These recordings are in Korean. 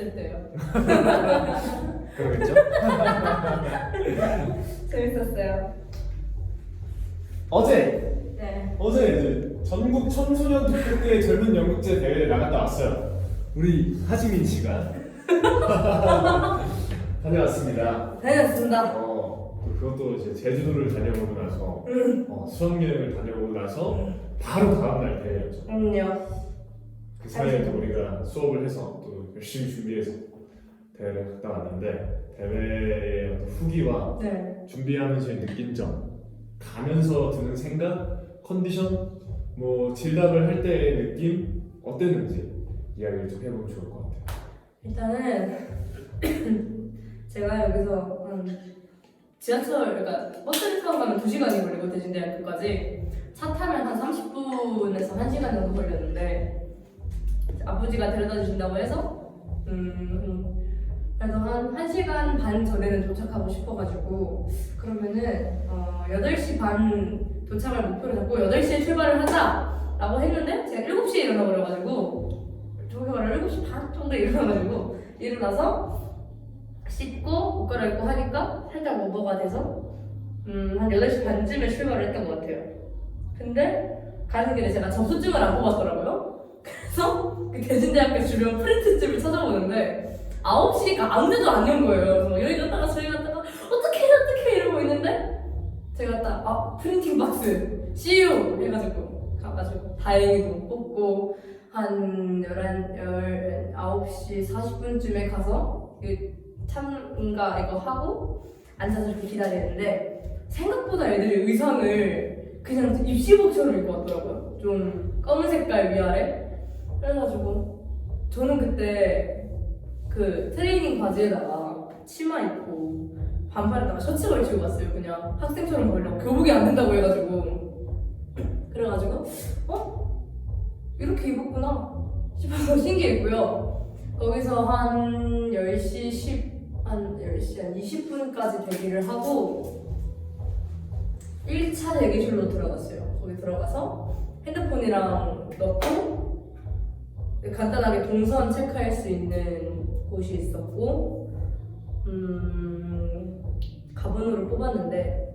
있었을 때요. 그러겠죠? 재밌었어요. 어제 네. 어제 이제 전국 청소년 독특의 젊은 연극제 대회에 나갔다 왔어요. 우리 하지민 씨가 다녀왔습니다. 다녔습니다. 어, 또 그것도 이제 제주도를 다녀오고 나서 음. 어, 수학여행을 다녀오고 나서 바로 다음 날 대회였죠. 그럼요. 그 사이에 또 우리가 수업을 해서 또 열심히 준비해서 대회를 갔다 왔는데 대회의 어떤 후기와 네. 준비하면서의 느낀 점, 가면서 드는 생각, 컨디션, 뭐 질답을 할 때의 느낌 어땠는지 이야기를 좀 해보면 좋을 것 같아요. 일단은 제가 여기서 한 지하철, 그러니까 버스를 타고 가면 2시간이 걸리고 대진대학교까지 차 타면 한 30분에서 1시간 정도 걸렸는데 아버지가 데려다 주신다고 해서 음, 음, 그래도 한 1시간 반 전에는 도착하고 싶어가지고 그러면은 어, 8시 반 도착을 목표로 잡고 8시에 출발을 하자 라고 했는데 제가 7시에 일어나 버려가지고 저기 말을 7시 반 정도에 일어나가지고 일어나서 씻고 옷 갈아입고 하니까 살짝 오버가 돼서 음, 한 8시 반쯤에 출발을 했던 것 같아요. 근데 가는 길에 제가 접수증을 안 뽑았더라고요. 그래서 그 대진대학교 주변 프린트집을 찾아보는데 9시니까 아무 데도 안 연 거예요. 그래서 막 여기 갔다가 저기 갔다가 어떻게 어떻게 이러고 있는데 제가 딱 아, 프린팅 박스 CU 해가지고 가가지고 다행히도 뽑고 한 11, 19시 40분쯤에 가서 그 참가 이거 하고 앉아서 좀 기다리는데 생각보다 애들이 의상을 그냥 입시복처럼 입고 왔더라고요. 좀 검은 색깔 위아래. 그래가지고 저는 그때 그 트레이닝 바지에다가 치마 입고 반팔에다가 셔츠 걸치고 갔어요. 그냥 학생처럼 보이려고 교복이 안 된다고 해가지고 그래가지고 어 이렇게 입었구나 싶어서 신기했고요. 거기서 한 10시 10, 한 10시 한 20분까지 대기를 하고 1차 대기실로 들어갔어요. 거기 들어가서 핸드폰이랑 넣고 간단하게 동선 체크할 수 있는 곳이 있었고 음, 가번호를 뽑았는데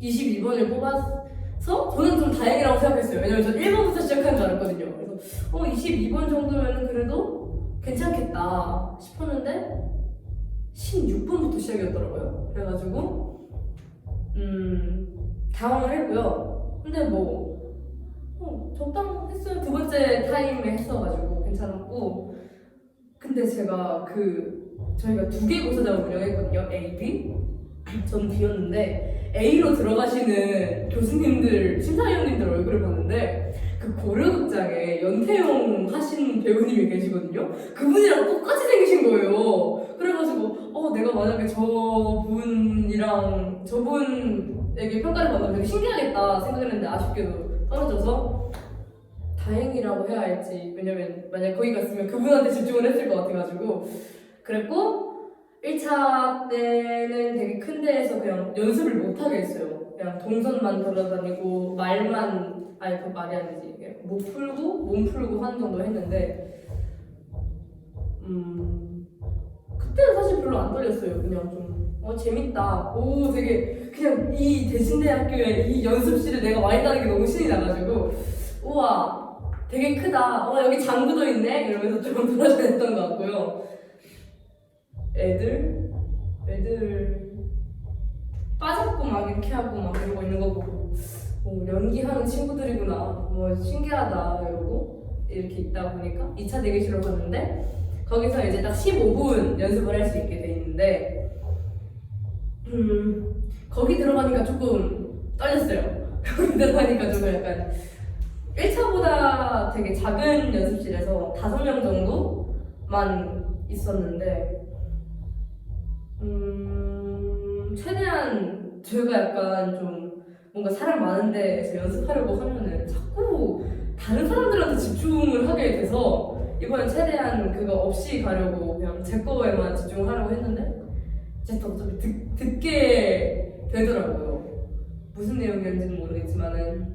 22번을 뽑아서 저는 좀 다행이라고 생각했어요. 왜냐면 저 1번부터 시작한 줄 알았거든요. 그래서 어 22번 정도면 그래도 괜찮겠다 싶었는데 16번부터 시작이었더라고요. 그래가지고 음 당황을 했고요. 근데 뭐 어, 적당했어요. 두 번째 타임에 했어가지고 괜찮았고 근데 제가 그 저희가 두 개 고사장을 운영했거든요. A, B. 전 B였는데 A로 들어가시는 교수님들, 심사위원님들 얼굴을 봤는데 그 고려극장에 연태용 하신 배우님이 계시거든요. 그분이랑 똑같이 생기신 거예요. 그래가지고 어 내가 만약에 저분이랑 저분에게 평가를 받으면 되게 신기하겠다 생각했는데 아쉽게도 떨어져서 다행이라고 해야 할지 왜냐면 만약 거기 갔으면 그분한테 집중을 했을 것 같아가지고 그랬고 1차 때는 되게 큰 데에서 그냥 연습을 못 하게 했어요. 그냥 동선만 돌아다니고 말만 아니 그 말이 아니지 그냥 목 풀고 몸 풀고 하는 정도 했는데 음 그때는 사실 별로 안 떨렸어요. 그냥 좀 어 재밌다. 오 되게 그냥 이 대신대학교에 이 연습실에 내가 와 있다는 게 너무 신이 나가지고 우와 되게 크다. 어 여기 장구도 있네? 이러면서 좀 돌아다녔던 것 같고요. 애들? 애들 빠졌고 막 이렇게 하고 막 이러고 있는 거 보고 어, 연기하는 친구들이구나. 뭐 신기하다. 이러고 이렇게 있다 보니까 2차 대기실로 갔는데 거기서 이제 딱 15분 연습을 할 수 있게 돼 있는데 음 거기 들어가니까 조금 떨렸어요. 거기 들어가니까 조금 약간 1차보다 되게 작은 연습실에서 5명 정도만 있었는데 음, 최대한 저희가 약간 좀 뭔가 사람 많은 데에서 연습하려고 하면은 자꾸 다른 사람들한테 집중을 하게 돼서 이번엔 최대한 그거 없이 가려고 그냥 제 거에만 집중하려고 했는데 이제 또 듣, 듣게 되더라고요. 무슨 내용이었는지는 모르겠지만은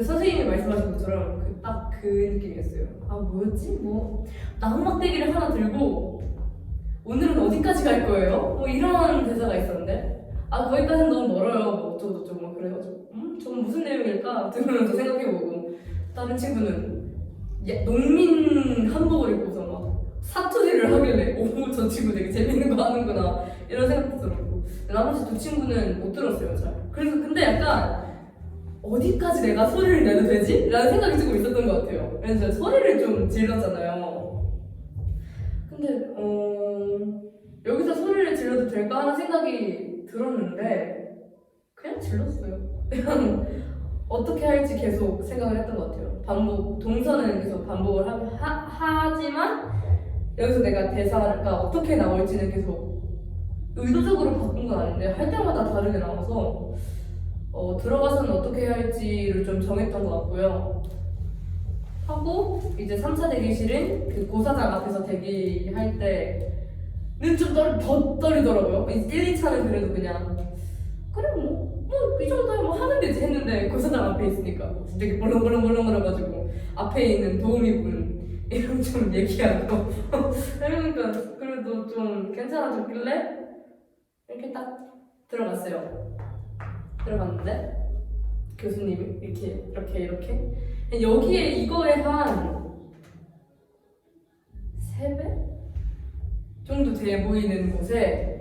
선생님이 말씀하신 것처럼 그 딱 그 느낌이었어요. 아 뭐였지? 뭐 나무막대기를 하나 들고 어디까지 갈 거예요? 뭐 이런 대사가 있었는데 아 거기까지는 너무 멀어요 뭐 어쩌고 저쩌고 막 그래가지고 음? 저건 무슨 내용일까? 들으면서 생각해보고 다른 친구는 예, 농민 한복을 입고서 막 사투리를 하길래 오 저 친구 되게 재밌는 거 하는구나 이런 생각도 들었고 나머지 두 친구는 못 들었어요 잘 그래서 근데 약간 어디까지 내가 소리를 내도 되지? 라는 생각이 조금 있었던 것 같아요. 그래서 제가 소리를 좀 질렀잖아요. 근데 어 여기서 소리를 질러도 될까 하는 생각이 들었는데 그냥 질렀어요. 그냥 어떻게 할지 계속 생각을 했던 것 같아요. 반복 동선은 계속 반복을 하, 하, 하지만 여기서 내가 대사가 어떻게 나올지는 계속 의도적으로 바꾼 건 아닌데 할 때마다 다르게 나와서 어, 들어가서는 어떻게 해야 할지를 좀 정했던 것 같고요. 하고 이제 3차 대기실은 그 고사장 앞에서 대기할 때는 좀 떨, 더 떨리더라고요. 1, 2차는 그래도 그냥 그래 뭐, 뭐 이 정도야 뭐 하는 데지 했는데 고사장 앞에 있으니까 되게 벌렁벌렁벌렁 거려가지고 앞에 있는 도우미분 이런 좀 얘기하고 그러니까 그래도 좀 괜찮아졌길래 이렇게 딱 들어갔어요. 들어갔는데 교수님이 이렇게 이렇게 이렇게? 여기에 이거에 한 3배 정도 돼 보이는 곳에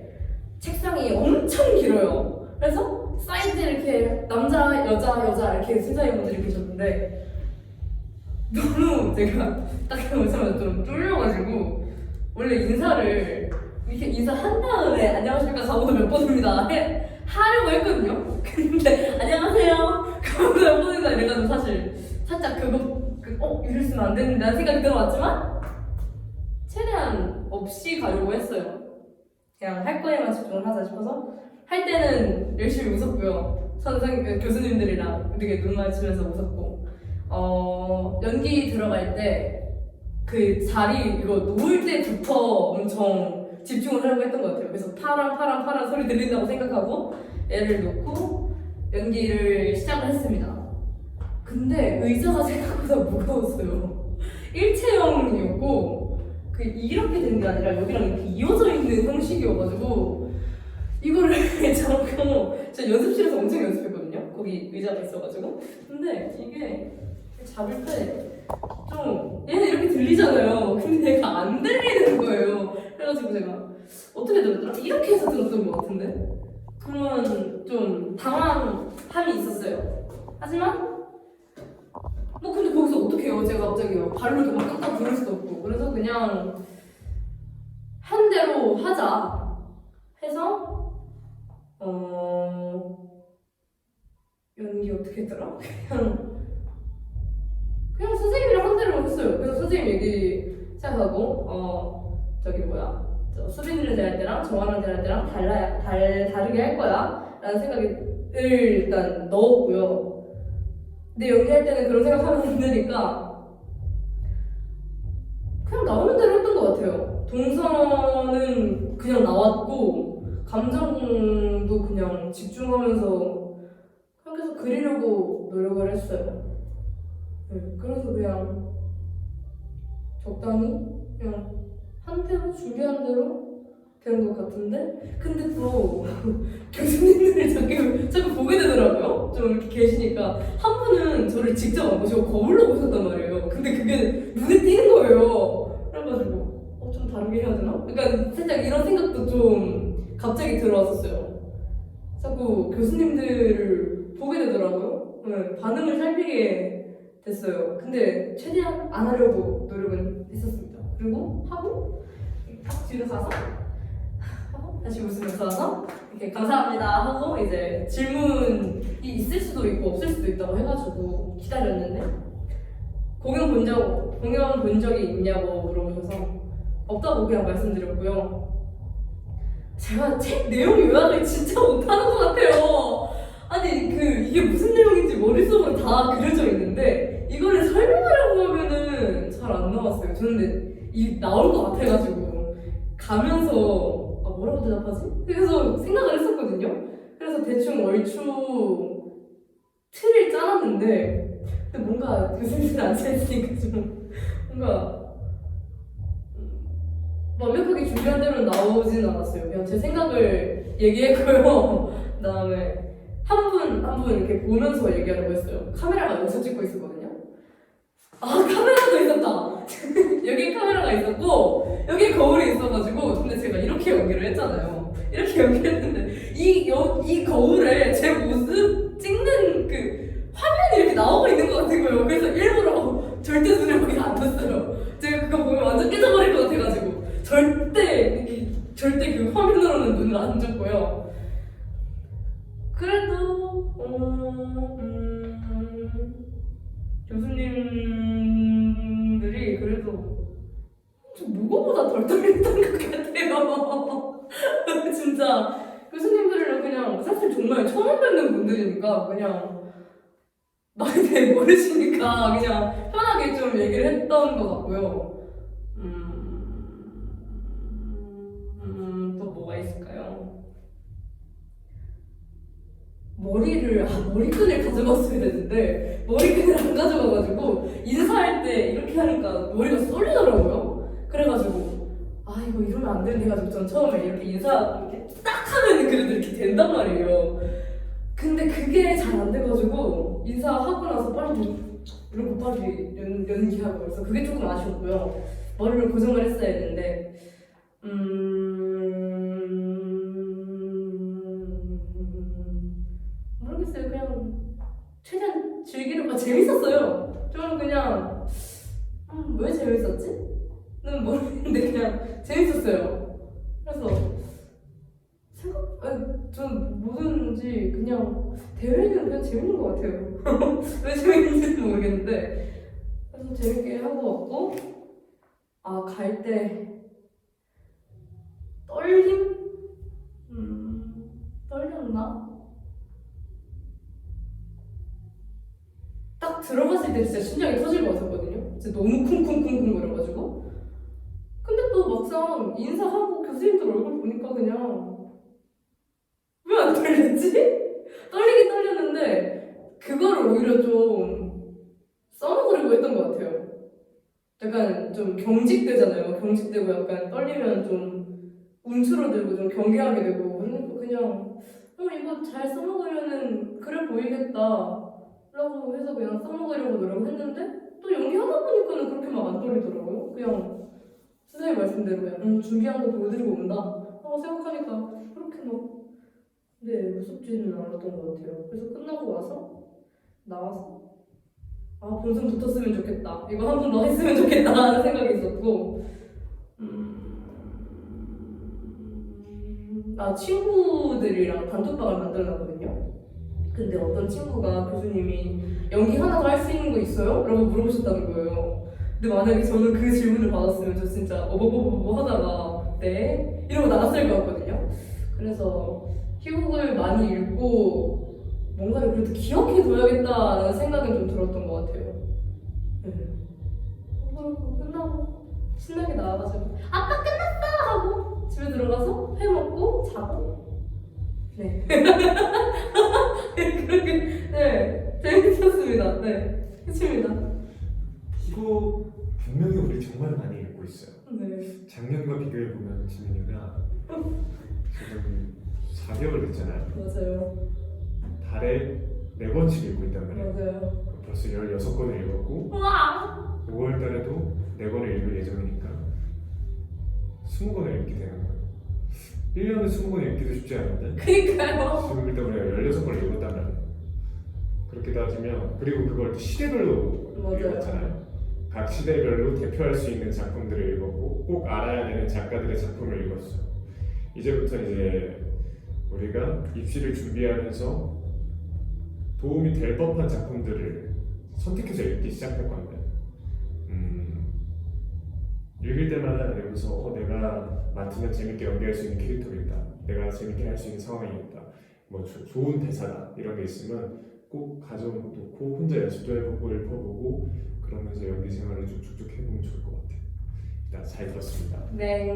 책상이 엄청 길어요. 그래서 사이드에 이렇게 남자, 여자, 여자 이렇게 순사위분들이 계셨는데 너무 제가 딱 오자마자 좀 쫄려가지고 원래 인사를 이렇게 인사한 다음에 안녕하십니까 가보도 몇 번입니다. 해, 하려고 했거든요 근데 안녕하세요. 가보도 몇 번입니다 이래가지고 사실 살짝 그거 그, 어? 이랬으면 안 되는데 하는 생각이 들어왔지만 최대한 없이 가려고 했어요. 그냥 할 거에만 집중을 하자 싶어서. 할 때는 열심히 웃었고요. 선생 교수님들이랑 되게 눈 마주치면서 웃었고. 어, 연기 들어갈 때 그 자리 이거 놓을 때부터 엄청 집중을 하려고 했던 것 같아요. 그래서 파란 파란 파란 소리 들린다고 생각하고 애를 놓고 연기를 시작을 했습니다. 근데 의자가 생각보다 무거웠어요. 일체형이었고 그 이렇게 된 게 아니라 여기랑 이렇게 이어져 있는 형식이어가지고 이거를 잡고 제가 연습실에서 엄청 연습했거든요. 거기 의자가 있어가지고 근데 이게 잡을 때 좀 얘는 이렇게 들리잖아요. 근데 얘가 안 들리는 거예요. 그래가지고 제가 어떻게 들었더라? 이렇게 해서 들었던 것 같은데 그런 좀 함이 있었어요. 하지만 뭐 근데 거기서 어떻게 해요? 제가 갑자기 발로 이렇게 막 깎아 부를 수도 없고 그래서 그냥 한 대로 하자 해서 어 연기 어떻게 했더라? 그냥 그냥 선생님이랑 한 대로 했어요. 그래서 선생님 얘기 시작하고 어 저기 뭐야 저 수빈이를 대할 때랑 정화랑 대할 때랑 달라 달 다르게 할 거야 라는 생각을 일단 넣었고요. 근데 연기할 때는 그런 생각하면 안 되니까 그냥 나오는 대로 했던 것 같아요. 동선은 그냥 나왔고 감정도 그냥 집중하면서 계속 그리려고 노력을 했어요. 네, 그래서 그냥 적당히 그냥 한 대로 준비한 대로 된 것 같은데? 근데 또 교수님들이 자꾸 자꾸 보게 되더라고요. 좀 이렇게 계시니까. 한 분은 저를 직접 안 보시고 거울로 보셨단 말이에요. 근데 그게 눈에 띄는 거예요. 그래가지고 어 좀 다르게 해야 되나? 그러니까 살짝 이런 생각도 좀 갑자기 들어왔었어요. 자꾸 교수님들을 보게 되더라고요. 네, 반응을 살피게 됐어요. 근데 최대한 안 하려고 노력은 했었습니다. 그리고 하고 딱 뒤로 가서 하고 다시 웃으면서 와서 이렇게 감사합니다 하고 이제 질문이 있을 수도 있고 없을 수도 있다고 해가지고 기다렸는데 공연 본 적, 공연 본 적이 있냐고 물어보셔서 없다고 그냥 말씀드렸고요. 제가 책 내용 요약을 진짜 못하는 것 같아요. 아니 그 이게 무슨 내용인지 머릿속으로 다 그려져 있는데 이거를 설명하려고 하면은 잘 안 나왔어요. 저는 이 나올 것 같아가지고 가면서 아 뭐라고 대답하지? 그래서 생각을 했었거든요. 그래서 대충 얼추 틀을 짜놨는데 근데 뭔가 교수님들 앉아있으니까 좀 뭔가 음, 완벽하게 준비한 대로 나오진 않았어요. 그냥 제 생각을 얘기했고요. 그다음에 한 분 한 분 이렇게 보면서 얘기하려고 했어요. 카메라가 여기서 찍고 있었거든요. 아 카메라도 있었다. 여기 카메라가 있었고 여기 거울이 있어가지고 근데 제가 이렇게 연기를 했잖아요. 이렇게 연기했는데 이, 여, 이 거울에 제 모습 찍는 그 화면이 이렇게 나오고 있는 것 같은 거예요. 그래서 일부러 절대 눈을 거기 안 떴어요. 제가 그거 보면 완전 깨져버릴 것 같아가지고 절대 절대 그 화면으로는 눈을 안 줬고요. 그래도 어, 음, 교수님들이 그래도 좀 무거보다 덜 떨렸던 것 같아요. 진짜 교수님들은 그냥 사실 정말 처음 뵙는 분들이니까 그냥 대해 모르시니까 그냥 편하게 좀 얘기를 했던 것 같고요. 음, 음, 또 뭐가 있을까요? 머리를 아 머리끈을 가져갔어야 되는데 머리끈을 안 가져가가지고 인사할 때 이렇게 하니까 머리가 쏠리더라고요. 그래가지고 아 이거 이러면 안 되는데 해가지고 전 처음에 이렇게 인사 이렇게 딱 하면 그래도 이렇게 된단 말이에요. 근데 그게 잘 안 돼가지고 인사하고 나서 빨리 좀 이러고 빨리 연, 연기하고 그래서 그게 조금 아쉬웠고요. 머리를 고정을 했어야 했는데 음 대회는 그냥 재밌는 것 같아요. 왜 재밌는지는 모르겠는데 그래서 재밌게 하고 왔고 아 갈 때 떨림? 음 떨렸나? 딱 들어갔을 때 진짜 심장이 터질 것 같았거든요. 진짜 너무 쿵쿵쿵쿵 거려가지고 근데 또 막상 인사하고 교수님들 얼굴 보니까 그냥 왜 안 떨렸지? 떨렸는데 그거를 오히려 좀 써먹으려고 했던 것 같아요. 약간 좀 경직되잖아요. 경직되고 약간 떨리면 좀 움츠러들고 좀 경계하게 되고 그냥 어 이거 잘 써먹으려는 그래 보이겠다 라고 해서 그냥 써먹으려고 노력했는데 또 연기하다 보니까는 그렇게 막 안 떨리더라고요. 그냥 선생님 말씀대로 그냥 음, 준비한 거 보여드리고 온다 하고 생각하니까 그렇게 막 네, 무섭지는 않았던 것 같아요. 그래서 끝나고 와서 나와서 아 본선 붙었으면 좋겠다. 이거 한 번 더 했으면 좋겠다 하는 생각이 있었고 음, 아 친구들이랑 단톡방을 만들어놨거든요. 근데 어떤 친구가 교수님이 연기 하나 더 할 수 있는 거 있어요? 라고 물어보셨다는 거예요. 근데 만약에 저는 그 질문을 받았으면 저 진짜 어버버버버 하다가 네 이러고 나갔을 것 같거든요. 그래서 희곡을 많이 읽고 뭔가를 그래도 기억해둬야겠다라는 생각이 좀 들었던 것 같아요. 네. 그리고 끝나고 신나게 나와가지고 아빠 끝났다 하고 집에 들어가서 회 먹고 자고 네 그렇게 네 재밌었습니다. 네 끝입니다. 이거 분명히 우리 정말 많이 읽고 있어요. 네 작년과 비교해 보면 지민이가 지금 4개월 됐잖아요. 맞아요 달에 네 번씩 읽고 있단 말이에요. 맞아요. 벌써 16권을 읽었고 와 5월 달에도 4권을 읽을 예정이니까 20권을 읽게 되는 거예요. 1년에 20권 읽기도 쉽지 않은데 그니까요. 지금 일단 우리가 16권을 읽었단 말이에요. 그렇게 따지면 그리고 그걸 또 시대별로 맞아요. 읽었잖아요. 각 시대별로 대표할 수 있는 작품들을 읽었고 꼭 알아야 되는 작가들의 작품을 읽었어요. 이제부터 이제 우리가 입시를 준비하면서 도움이 될 법한 작품들을 선택해서 읽기 시작할 건데. 음, 읽을 때마다 여기서 어, 내가 맡으면 재밌게 연기할 수 있는 캐릭터겠다. 내가 재밌게 할 수 있는 상황이겠다. 뭐 조- 좋은 대사다. 이런 게 있으면 꼭 가져놓고 혼자 연습도 해보고 읽어보고 그러면서 연기 생활을 좀 쭉쭉 해보면 좋을 것 같아요. 일단 잘 들었습니다. 네.